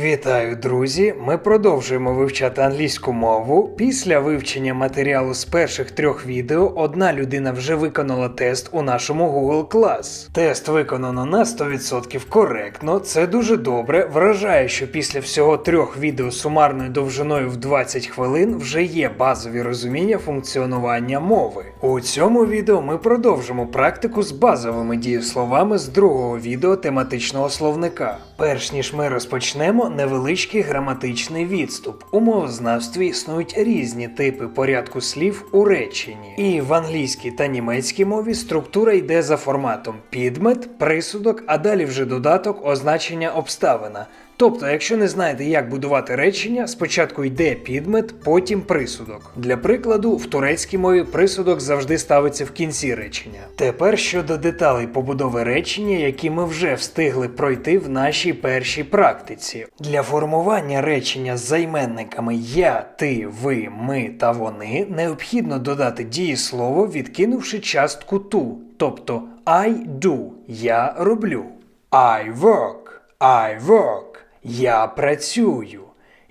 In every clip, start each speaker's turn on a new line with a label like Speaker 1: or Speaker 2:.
Speaker 1: Вітаю, друзі! Ми продовжуємо вивчати англійську мову. Після вивчення матеріалу з перших трьох відео одна людина вже виконала тест у нашому Google Class. Тест виконано на 100% коректно. Це дуже добре. Вражає, що після всього трьох відео сумарною довжиною в 20 хвилин вже є базові розуміння функціонування мови. У цьому відео ми продовжимо практику з базовими дієсловами з другого відео тематичного словника. Перш ніж ми розпочнемо, невеличкий граматичний відступ. У мовознавстві існують різні типи порядку слів у реченні. І в англійській та німецькій мові структура йде за форматом підмет, присудок, а далі вже додаток означення обставина. Тобто, якщо не знаєте, як будувати речення, спочатку йде підмет, потім присудок. Для прикладу, в турецькій мові присудок завжди ставиться в кінці речення. Тепер щодо деталей побудови речення, які ми вже встигли пройти в нашій першій практиці. Для формування речення з займенниками я, ти, ви, ми та вони необхідно додати дієслово, відкинувши частку ту, тобто I do я роблю. I work, I work. Я працюю.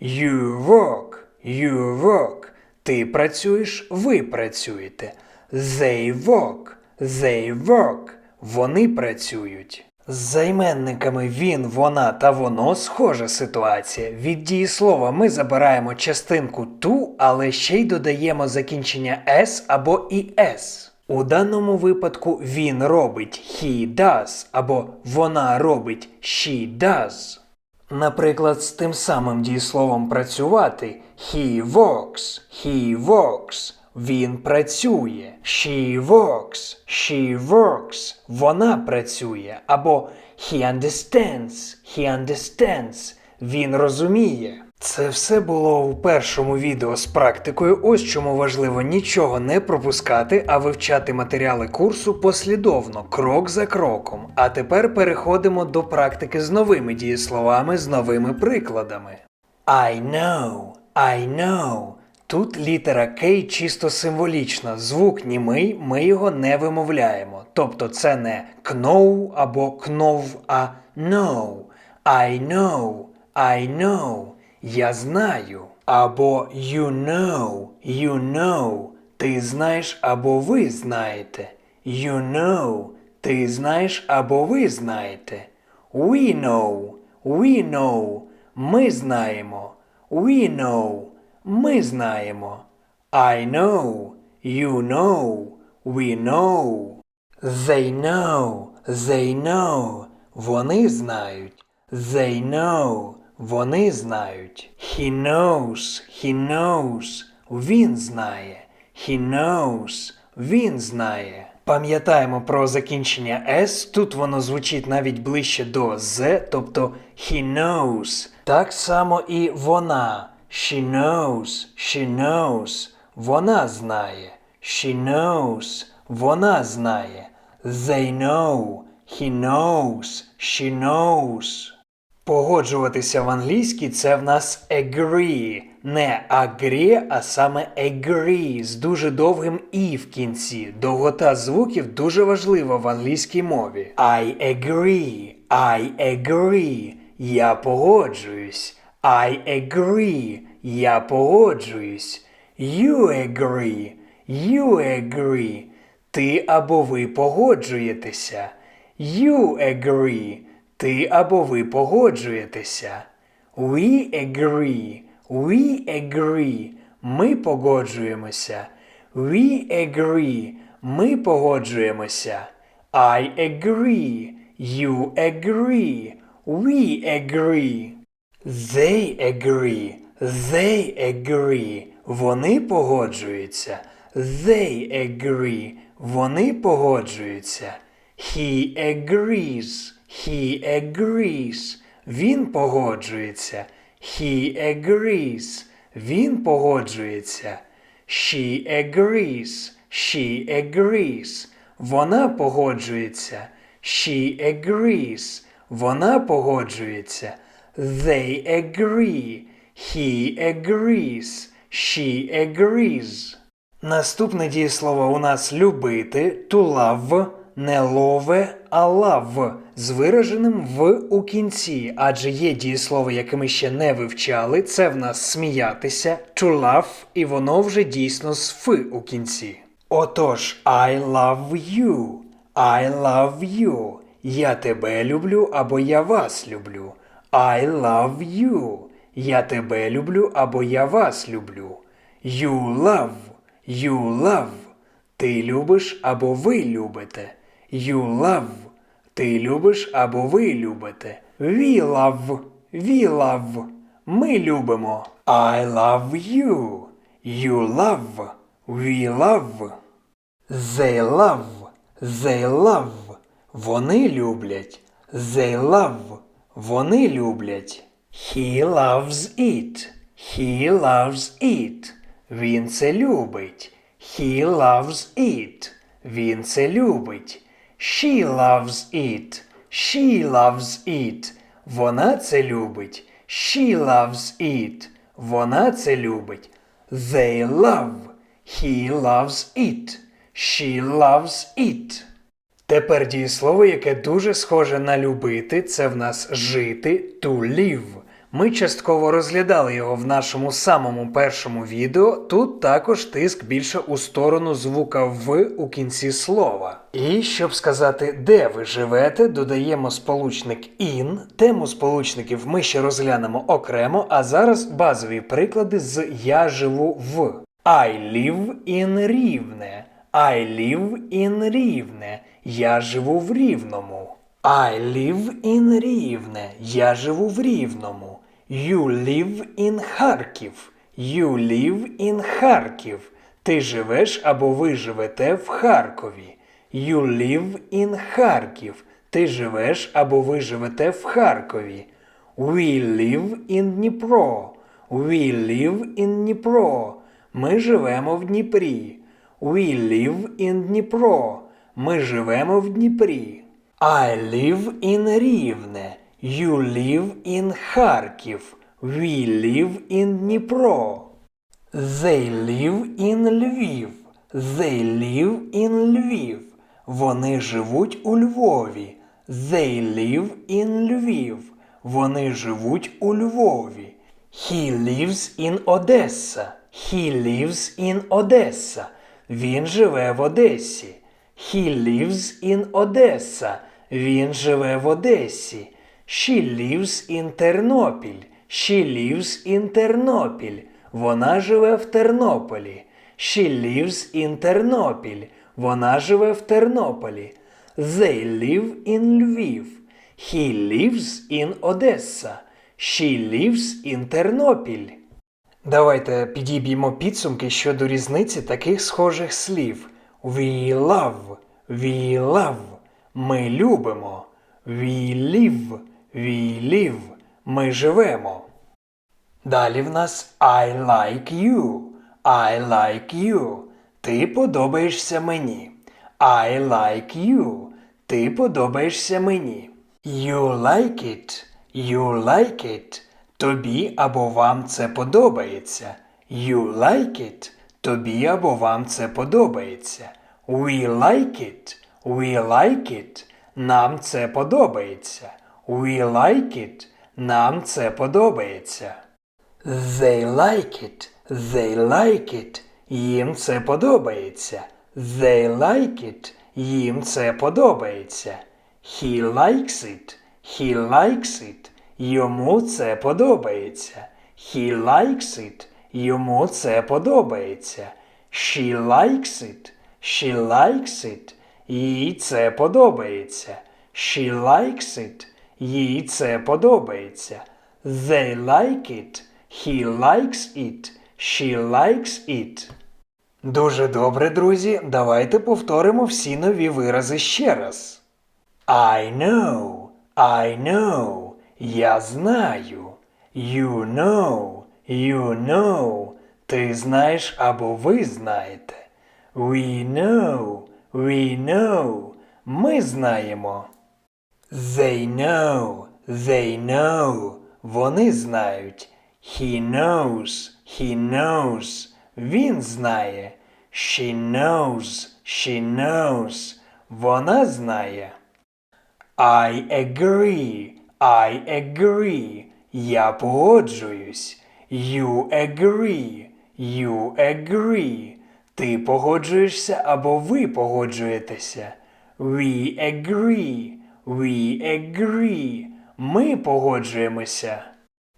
Speaker 1: You work, you work. Ти працюєш, ви працюєте. They work, they work. Вони працюють. З займенниками він, вона та воно схожа ситуація. Від дієслова ми забираємо частинку ту, але ще й додаємо закінчення s або іс. У даному випадку він робить he does або вона робить she does. Наприклад, з тим самим дієсловом працювати he works, he works. Він працює. She works, she works. Вона працює. Або he understands, he understands. Він розуміє. Це все було у першому відео з практикою. Ось чому важливо нічого не пропускати, а вивчати матеріали курсу послідовно, крок за кроком. А тепер переходимо до практики з новими дієсловами, з новими прикладами. I know, I know. Тут літера K чисто символічна. Звук німий, ми його не вимовляємо. Тобто це не кноу або кнов, а know. I know, I know. Я знаю. Або you know, you know. Ти знаєш або ви знаєте. You know. Ти знаєш або ви знаєте. We know, we know. Ми знаємо. We know. Ми знаємо. I know, you know, we know. They know, they know. Вони знають. They know. Вони знають. He knows, he knows. Він знає. He knows. Він знає. Пам'ятаємо про закінчення S. Тут воно звучить навіть ближче до з, тобто he knows. Так само і вона. She knows, she knows. Вона знає. She knows. Вона знає. They know. He knows. She knows. Погоджуватися в англійській це в нас agree. Не agree, а саме agree з дуже довгим і в кінці. Довгота звуків дуже важлива в англійській мові. I agree. I agree. Я погоджуюсь. I agree. Я погоджуюсь. You agree. You agree. Ти або ви погоджуєтеся. You agree. Ти або ви погоджуєтеся. We agree. We agree. Ми погоджуємося. We agree. Ми погоджуємося. I agree. You agree. We agree. They agree. They agree. Вони погоджуються. They agree. Вони погоджуються. He agrees. He agrees. Він погоджується. He agrees. Він погоджується. She agrees. She agrees. Вона погоджується. She agrees. Вона погоджується. They agree. He agrees. She agrees. Наступне дієслово у нас любити, to love, не лове, а love. з вираженим в у кінці, адже є дієслово, яке ми ще не вивчали. Це в нас сміятися, to laugh, і воно вже дійсно з ф у кінці. Отож, I love you. I love you. Я тебе люблю або я вас люблю. I love you. Я тебе люблю або я вас люблю. You love. You love. Ти любиш або ви любите. You love. Ти любиш або ви любите. We love. We love. Ми любимо. I love you. You love. We love. They love. They love. Вони люблять. They love. Вони люблять. He loves it. He loves it. Він це любить. He loves it. Він це любить. She loves it. She loves it. Вона це любить. She loves it. Вона це любить. They love. He loves it. She loves it. Тепер дієслово, яке дуже схоже на любити, це в нас жити to live. Ми частково розглядали його в нашому самому першому відео. Тут також тиск більше у сторону звука в у кінці слова. І щоб сказати, де ви живете, додаємо сполучник in. Тему сполучників ми ще розглянемо окремо, а зараз базові приклади з я живу в. I live in Рівне. I live in Рівне. Я живу в Рівному. I live in Рівне. Я живу в Рівному. You live in Харків. You live in Харків. Ти живеш або ви живете в Харкові. You live in Харків. Ти живеш або ви живете в Харкові. We live in Дніпро. We live in Дніпро. Ми живемо в Дніпрі. We live in Дніпро. Ми живемо в Дніпрі. I live in Рівне. You live in Харків. We live in Дніпро. They live in Львів. They live in Львів. Вони живуть у Львові. They live in Львів. Вони живуть у Львові. He lives in Одеса. He lives in Одеса. Він живе в Одесі. He lives in Одеса. Він живе в Одесі. She lives in Тернопіль. She lives in Тернопіль. Вона живе в Тернополі. She lives in Тернопіль. Вона живе в Тернополі. They live in Львів. He lives in Одеса. She lives in Тернопіль. Давайте підіб'ємо підсумки щодо різниці таких схожих слів. We love, we love. Ми любимо. We live, live. Ми живемо. Далі в нас I like you. I like you. Ти подобаєшся мені. I like you. Ти подобаєшся мені. You like it. You like it. Тобі або вам це подобається. You like it. Тобі або вам це подобається. We like it. We like it. Нам це подобається. We like it. Нам це подобається. They like it. They like it. Їм це подобається. They like it. Їм це подобається. He likes it. He likes it. Йому це подобається. He likes it. Йому це подобається. She likes it. She likes it. Їй це подобається. She likes it. Їй це подобається. They like it. He likes it. She likes it. Дуже добре, друзі. Давайте повторимо всі нові вирази ще раз. I know. I know. Я знаю. You know. You know. Ти знаєш або ви знаєте. We know. We know. Ми знаємо. They know. They know. Вони знають. He knows. He knows. Він знає. She knows. She knows. Вона знає. I agree. I agree. Я погоджуюсь. You agree. You agree. Ти погоджуєшся або ви погоджуєтеся. We agree. We agree. Ми погоджуємося.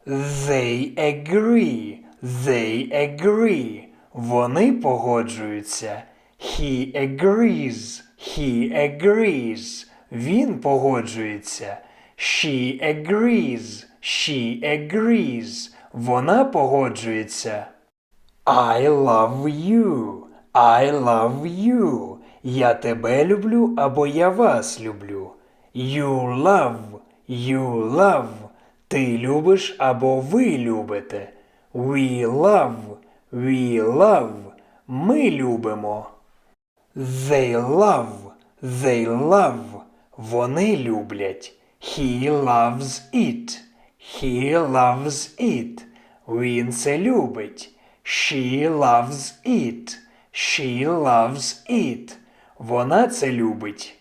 Speaker 1: They agree. They agree. Вони погоджуються. He agrees. He agrees. Він погоджується. She agrees. She agrees. Вона погоджується. I love you. I love you. Я тебе люблю або я вас люблю. You love. You love. Ти любиш або ви любите. We love. We love. Ми любимо. They love. They love. Вони люблять. He loves it. He loves it. Він це любить. She loves it. She loves it. Вона це любить.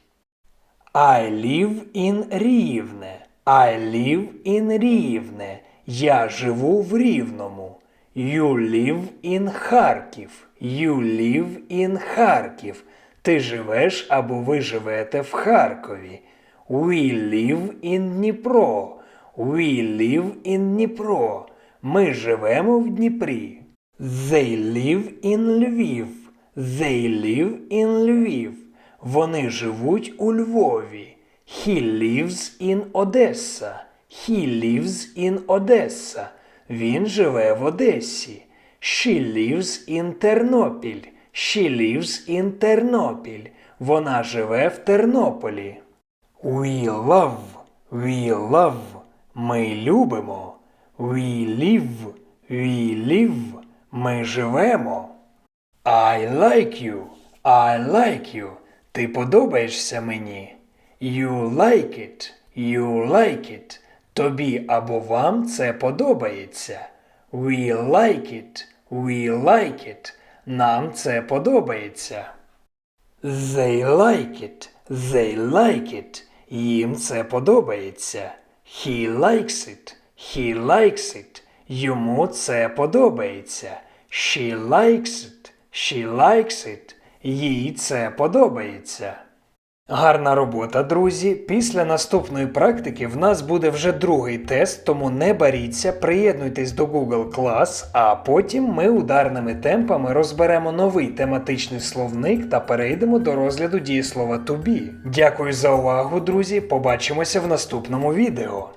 Speaker 1: I live in Рівне. I live in Рівне. Я живу в Рівному. You live in Харків. You live in Харків. Ти живеш або ви живете в Харкові. We live in Дніпро. We live in Дніпро. Ми живемо в Дніпрі. They live in Львів. They live in Львів. Вони живуть у Львові. He lives in Одеса. He lives in Одеса. Він живе в Одесі. She lives in Тернопіль. She lives in Тернопіль. Вона живе в Тернополі. We love. We love. Ми любимо. We live. We live. Ми живемо. I like you. I like you. Ти подобаєшся мені. You like it. You like it. Тобі або вам це подобається. We like it. We like it. Нам це подобається. They like it. They like it. Їм це подобається. He likes it. He likes it. Йому це подобається. She likes it. She likes it. Їй це подобається. Гарна робота, друзі. Після наступної практики в нас буде вже другий тест, тому не баріться, приєднуйтесь до Google Class, а потім ми ударними темпами розберемо новий тематичний словник та перейдемо до розгляду дієслова to be. Дякую за увагу, друзі. Побачимося в наступному відео.